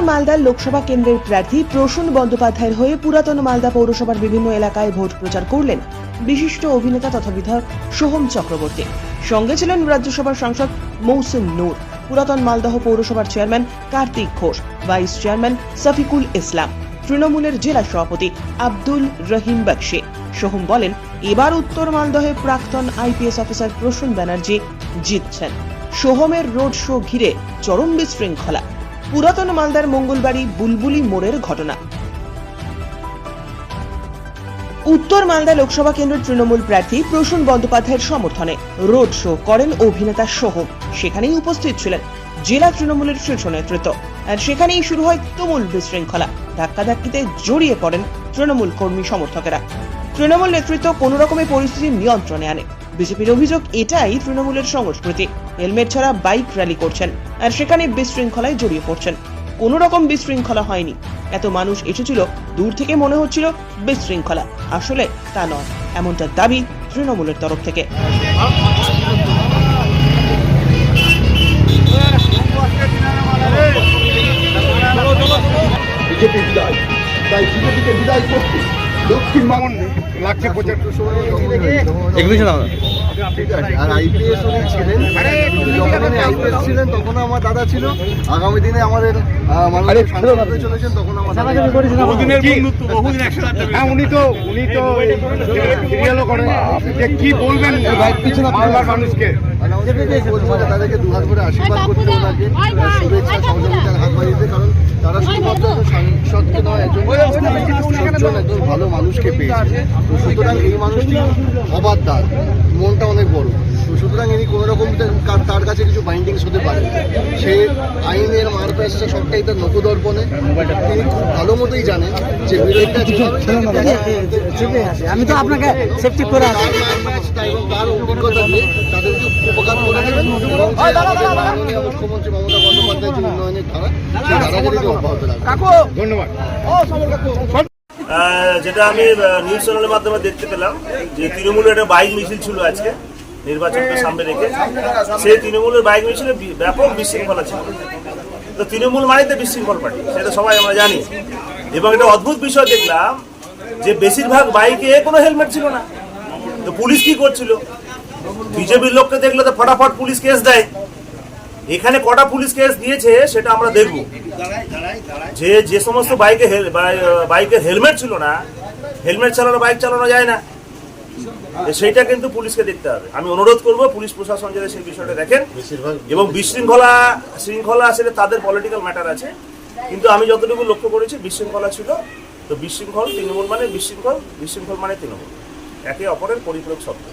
মালদার লোকসভা কেন্দ্রের প্রার্থী প্রসূন বন্দ্যোপাধ্যায়ের হয়ে পুরাতন মালদা পৌরসভার বিভিন্ন এলাকায় ভোট প্রচার করলেন বিশিষ্ট অভিনেতা তথা বিধায়ক সোহম চক্রবর্তী। সঙ্গে ছিলেন রাজ্যসভার সাংসদ মৌসুম নূর, পুরাতন মালদহ পৌরসভার chairman Kartik Ghosh, vice chairman Safikul Islam, তৃণমূলের জেলা সভাপতি আব্দুল রহিম বক্সি। সোহম বলেন, এবার উত্তর মালদহে প্রাক্তন আইপিএস অফিসার প্রসূন ব্যানার্জি জিতছেন। সোহমের রোড শো ঘিরে চরম বিশৃঙ্খলা। পুরাতন মালদার মঙ্গলবাড়ি বুলবুলি মোড়ের ঘটনা। উত্তর মালদা লোকসভা কেন্দ্রের তৃণমূল প্রার্থী প্রসূন বন্দ্যোপাধ্যায়ের সমর্থনে রোড শো করেন অভিনেতা সোহম সেখানেই উপস্থিত ছিলেন জেলা তৃণমূলের শীর্ষ নেতৃত্ব। আর সেখানেই শুরু হয় তুমুল বিশৃঙ্খলা। ধাক্কাধাক্কিতে জড়িয়ে পড়েন তৃণমূল কর্মী সমর্থকেরা। তৃণমূল নেতৃত্ব কোনো রকমের পরিস্থিতি নিয়ন্ত্রণে আনে। বিজেপির অভিযোগ এটাই তৃণমূলের সংস্কৃতি। হেলমেট ছাড়া বাইক র্যালি করছেন আর সেখানে বিশৃঙ্খলায় জড়িয়ে পড়ছেন। কোনো রকম বিশৃঙ্খলা হয়নি। এত মানুষ এসেছিল, দূর থেকে মনে হচ্ছিল বিশৃঙ্খলা। আসলে তা নয়, এমনটা দাবি তৃণমূলের তরফ থেকে। বিদায়, তাই বিদায় লাগছে আর আইপিএস উনি ছিলেন যখন উনি আইপিএস ছিলেন তখন আমার দাদা ছিল আগামী দিনে আমাদের চলেছেন তখন আমার হ্যাঁ উনি তো উনি তো সিরিয়ালও করেন যে কি বলবেন বাংলার মানুষকে তাদেরকে দুহাত করে আশীর্বাদ করতে ওনাকে শুভেচ্ছা সহযোগিতার হাত বাড়িয়ে দিতে কারণ তারা শুধুমাত্র একজন সাংসদকে নয় একজন সজ্জন একজন ভালো মানুষকে পেয়েছে। তো সুতরাং এই মানুষটি অবাধ মনটা অনেক বড়। তো সুতরাং ইনি কোনো রকম তার- কাছে কিছু বাইন্ডিংস হতে পারে সে আইনের এসেছে সবটাই তার নখদর্পণে তিনি খুব ভালো মতোই জানেন যে আমি তো আপনাকে সেফটি করে আছি। এবং তার অভিজ্ঞতা দিয়ে তাদেরকে উপকার করে দেবেন। এবং মুখ্যমন্ত্রী মমতা বন্দ্যোপাধ্যায় যে উন্নয়নের ধারা সেই ধারাকে তিনি অব্যাহত রাখবেন। ধন্যবাদ। যেটা আমি নিউজ চ্যানেলের মাধ্যমে দেখতে পেলাম, যে তৃণমূলের একটা বাইক মিছিল ছিল আজকে, নির্বাচনকে সামনে রেখে। সেই তৃণমূলের বাইক মিছিলে ব্যাপক বিশৃঙ্খলা ছিল। তো তৃণমূল মানে তো বিশৃঙ্খল পার্টি, সেটা সবাই আমরা জানি। এবং একটা অদ্ভুত বিষয় দেখলাম, যে বেশিরভাগ বাইকে কোনো হেলমেট ছিল না। তো পুলিশ কি করছিল? বিজেপির লোককে দেখলে তো ফটাফট পুলিশ কেস দেয়। এখানে কটা পুলিশ কেস দিয়েছে সেটা আমরা দেখব। যে যে সমস্ত বাইকে বাইকের হেলমেট ছিল না, হেলমেট চালানো, বাইক চালানো যায় না। সেইটা কিন্তু পুলিশকে দেখতে হবে। আমি অনুরোধ করব, পুলিশ প্রশাসন যাতে সেই বিষয়টা দেখেন। এবং বিশৃঙ্খলা শৃঙ্খলা আসলে তাদের পলিটিক্যাল ম্যাটার আছে। কিন্তু আমি যতটুকু লক্ষ্য করেছি, বিশৃঙ্খলা ছিল। তো বিশৃঙ্খল তৃণমূল মানে বিশৃঙ্খল বিশৃঙ্খল মানে তৃণমূল। একে অপরের পরিপূরক শব্দ।